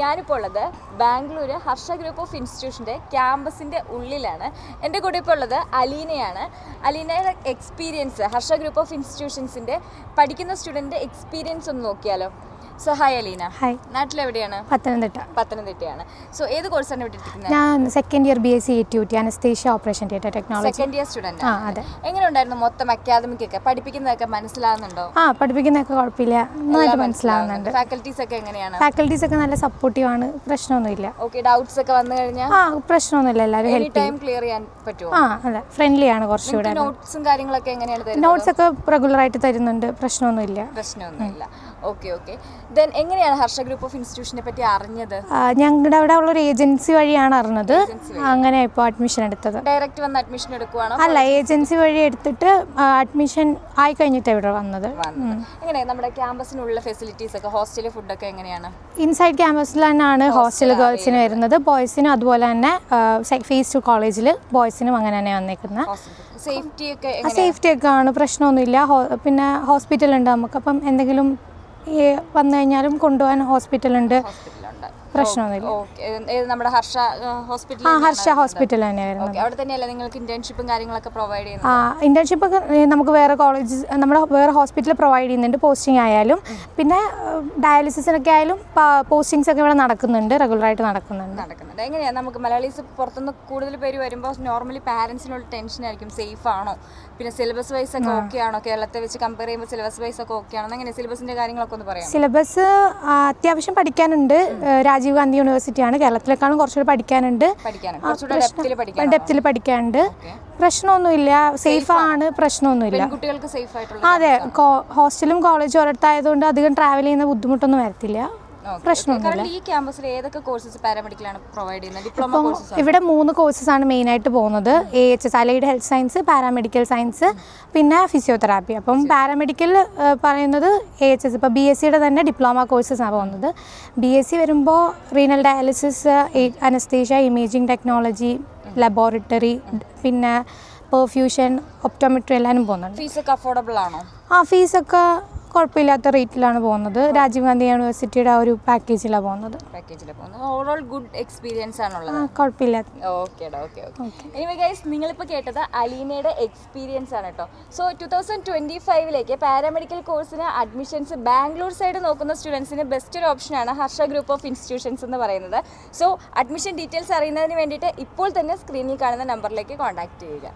ഞാനിപ്പോൾ ഉള്ളത് Bangalore Harsha group of ഇൻസ്റ്റിറ്റ്യൂഷന്റെ ക്യാമ്പസിന്റെ ഉള്ളിലാണ്. എന്റെ കൂടെ ഇപ്പോൾ ഉള്ളത് അലീനയാണ്. അലീനയുടെ എക്സ്പീരിയൻസ് ഹർഷ ഗ്രൂപ്പ് ഓഫ് ഇൻസ്റ്റിറ്റ്യൂഷൻസിന്റെ പഠിക്കുന്ന സ്റ്റുഡന്റിന്റെ എക്സ്പീരിയൻസ് ഒന്ന് നോക്കിയാലോ? സോ ഹായ് അലീന ഹായ് നാട്ടിലെവിടെയാണ്? പത്തനംതിട്ട. പത്തനംതിട്ടയാണ്. സോ ഏത് കോഴ്സാണ് ഇവിടെ ഞാൻ second year B S C A T T anaesthesia operation theatre technology second year student ആ അതെ. എങ്ങനെ ഉണ്ടായിരുന്നു മൊത്തം അക്കാദമിക് ഒക്കെ പഠിപ്പിക്കുന്നതൊക്കെ മനസ്സിലാവുന്നുണ്ടോ? ആ പഠിപ്പിക്കുന്നതൊക്കെ കുഴപ്പമില്ല. നന്നായിട്ട് മനസ്സിലാവുന്നുണ്ട്. ഫാക്കൽറ്റീസ് ഒക്കെ എങ്ങനെയാണ്? ഫാക്കൽറ്റീസ് ഒക്കെ നല്ല സപ്പോർട്ടീവ് ആണ് പ്രശ്നമൊന്നുമില്ല. ഓക്കെ ഡൗട്ട്സ് ഒക്കെ വന്നു കഴിഞ്ഞാൽ ആ പ്രശ്നമൊന്നുമില്ല. എല്ലാവരും ഹെൽപ്പ് ടൈം ക്ലിയർ ചെയ്യാൻ പറ്റുമോ ആ അതെ. ഫ്രണ്ട്ലി ആണ് കുറച്ചുകൂടെ നോട്ട്സും കാര്യങ്ങളൊക്കെ എങ്ങനെയാണ് നോട്ട്സ് ഒക്കെ റെഗുലറായിട്ട് തരുന്നുണ്ട്. പ്രശ്നമൊന്നുമില്ല. പ്രശ്നമൊന്നുമില്ല. ഓക്കെ ഓക്കെ ദെൻ എങ്ങനെയാണ് ഹർഷ ഗ്രൂപ്പ് ഓഫ് ഇൻസ്റ്റിറ്റ്യൂഷനെ പറ്റി അറിഞ്ഞത്? ഞങ്ങളുടെ അവിടെ ഉള്ള ഒരു ഏജൻസി വഴിയാണ് അറിഞ്ഞത്. അങ്ങനെ ഇപ്പോൾ അഡ്മിഷൻ എടുത്തത്. ഡയറക്റ്റ് വന്ന് അഡ്മിഷൻ എടുക്കുവാണോ? അല്ല ഏജൻസി വഴി എടുത്തിട്ട് അഡ്മിഷൻ ആയി കഴിഞ്ഞിട്ട് ഇവിടെ വന്നത്. എങ്ങനെയാണ് എങ്ങനെ നമ്മുടെ ക്യാമ്പസിനുള്ള ഫെസിലിറ്റീസ് ഒക്കെ ഹോസ്റ്റലിലെ ഒക്കെ എങ്ങനെയാണ്? ഇൻസൈഡ് ക്യാമ്പസിൽ തന്നെയാണ് ഹോസ്റ്റൽ ഗേൾസിന് വരുന്നത്. ബോയ്സിനും അതുപോലെ തന്നെ ഫേസ് ടു കോളേജിൽ ബോയ്സിനും അങ്ങനെ തന്നെ വന്നേക്കുന്നത് സേഫ്റ്റി ഒക്കെ സേഫ്റ്റി ഒക്കെ ആണ്. പ്രശ്നമൊന്നുമില്ല. പിന്നെ ഹോസ്പിറ്റൽ ഉണ്ട് നമുക്ക്. അപ്പം എന്തെങ്കിലും വന്നു കഴിഞ്ഞാലും കൊണ്ടുപോകാൻ ഹോസ്പിറ്റലുണ്ട്. പ്രശ്നമൊന്നുമില്ല. നമ്മുടെ ഹർഷ ഹോസ്പിറ്റൽ ആ ഹർഷ ഹോസ്പിറ്റൽ അവിടെ തന്നെയല്ലേ നിങ്ങൾക്ക് ഇന്റേൺഷിപ്പും കാര്യങ്ങളൊക്കെ പ്രൊവൈഡ് ആ ഇന്റേൺഷിപ്പ് നമുക്ക് വേറെ കോളേജ് നമ്മുടെ വേറെ ഹോസ്പിറ്റലിൽ പ്രൊവൈഡ് ചെയ്യുന്നുണ്ട് പോസ്റ്റിംഗ് ആയാലും. പിന്നെ ഡയാലിസിസിനൊക്കെ ആയാലും പോസ്റ്റിംഗ്സ് ഒക്കെ ഇവിടെ നടക്കുന്നുണ്ട് റെഗുലറായിട്ട് നടക്കുന്നുണ്ട്. നടക്കുന്നുണ്ട്. എങ്ങനെയാണ് നമുക്ക് മലയാളീസ് പുറത്തുനിന്ന് കൂടുതൽ പേര് വരുമ്പോൾ നോർമലി പാരൻസിനുള്ള ടെൻഷൻ ആയിരിക്കും. സേഫ് ആണോ? പിന്നെ സിലബസ് വൈസ് ഒക്കെ ഓക്കെ ആണോ? കേരളത്തെ വെച്ച് കമ്പയർ ചെയ്യുമ്പോൾ സിലബസ് വൈസ് ഒക്കെ ഓക്കെ ആണോ? എങ്ങനെ സിലബസിന്റെ കാര്യങ്ങളൊക്കെ ഒന്ന് പറയാം സിലബസ് അത്യാവശ്യം പഠിക്കാനുണ്ട്. രാജീവ് ഗാന്ധി യൂണിവേഴ്സിറ്റി യൂണിവേഴ്സിറ്റിയാണ്. കേരളത്തിലേക്കാളും കുറച്ചുകൂടി പഠിക്കാനുണ്ട്. ഡെപ്തിൽ പഠിക്കാനുണ്ട്. പ്രശ്നമൊന്നുമില്ല. സേഫ് ആണ്. പ്രശ്നമൊന്നുമില്ല. പെൺകുട്ടികൾക്ക് സേഫ് ആയിട്ടുള്ള അതെ. ഹോസ്റ്റലും കോളേജും ഒരിടത്തായതുകൊണ്ട് അധികം ട്രാവൽ ചെയ്യുന്ന ബുദ്ധിമുട്ടൊന്നും വരത്തില്ല. പ്രശ്നമൊന്നുമില്ല. ഈ ക്യാമ്പസിൽ ഏതൊക്കെ കോഴ്സസ് പാരാമെഡിക്കലാണ് പ്രൊവൈഡ് ചെയ്യുന്നത്? ഡിപ്ലോമ കോഴ്സസ് ഇവിടെ മൂന്ന് കോഴ്സസ് ആണ് മെയിൻ ആയിട്ട് പോകുന്നത്. A H S allied health science paramedical science പിന്നെ ഫിസിയോതെറാപ്പി അപ്പം പാരാമെഡിക്കൽ പറയുന്നത് എ എച്ച് എസ് ഇപ്പോൾ ബി എസ് സിയുടെ തന്നെ ഡിപ്ലോമ കോഴ്സസ് ആണ് പോകുന്നത്. ബി എസ് സി വരുമ്പോൾ renal dialysis anaesthesia imaging technology laboratory പിന്നെ പെർഫ്യൂഷൻ ഒപ്റ്റോമെട്രി എല്ലാവരും പോകുന്നുണ്ട്. ഫീസൊക്കെ അഫോർഡബിൾ ആണോ? ആ ഫീസൊക്കെ കുഴപ്പമില്ലാത്ത റേറ്റിലാണ് പോകുന്നത്. രാജീവ് ഗാന്ധി യൂണിവേഴ്സിറ്റിയുടെ ആ ഒരു പാക്കേജിലാണ് പോകുന്നത്. പോകുന്നത്. ഓവറോൾ ഗുഡ് എക്സ്പീരിയൻസ് ആണുള്ളത്. ആ കുഴപ്പമില്ല ഓക്കേടാ ഓക്കെ ഓക്കെ. എനിവേ ഗൈസ് നിങ്ങളിപ്പോൾ കേട്ടത് അലീനയുടെ എക്സ്പീരിയൻസ് ആണ് കേട്ടോ സോ ടു തൗസൻഡ് ട്വന്റി ഫൈവിലേക്ക് പാരാമെഡിക്കൽ കോഴ്സിന് അഡ്മിഷൻസ് ബാംഗ്ലൂർ സൈഡ് നോക്കുന്ന സ്റ്റുഡൻസിന് ബെസ്റ്റ് ഒരു ഓപ്ഷൻ ആണ് ഹർഷ ഗ്രൂപ്പ് ഓഫ് ഇൻസ്റ്റിറ്റ്യൂഷൻസ് എന്ന് പറയുന്നത്. സോ അഡ്മിഷൻ ഡീറ്റെയിൽസ് അറിയുന്നതിന് വേണ്ടിയിട്ട് ഇപ്പോൾ തന്നെ സ്ക്രീനിൽ കാണുന്ന നമ്പറിലേക്ക് കോൺടാക്ട് ചെയ്യുക.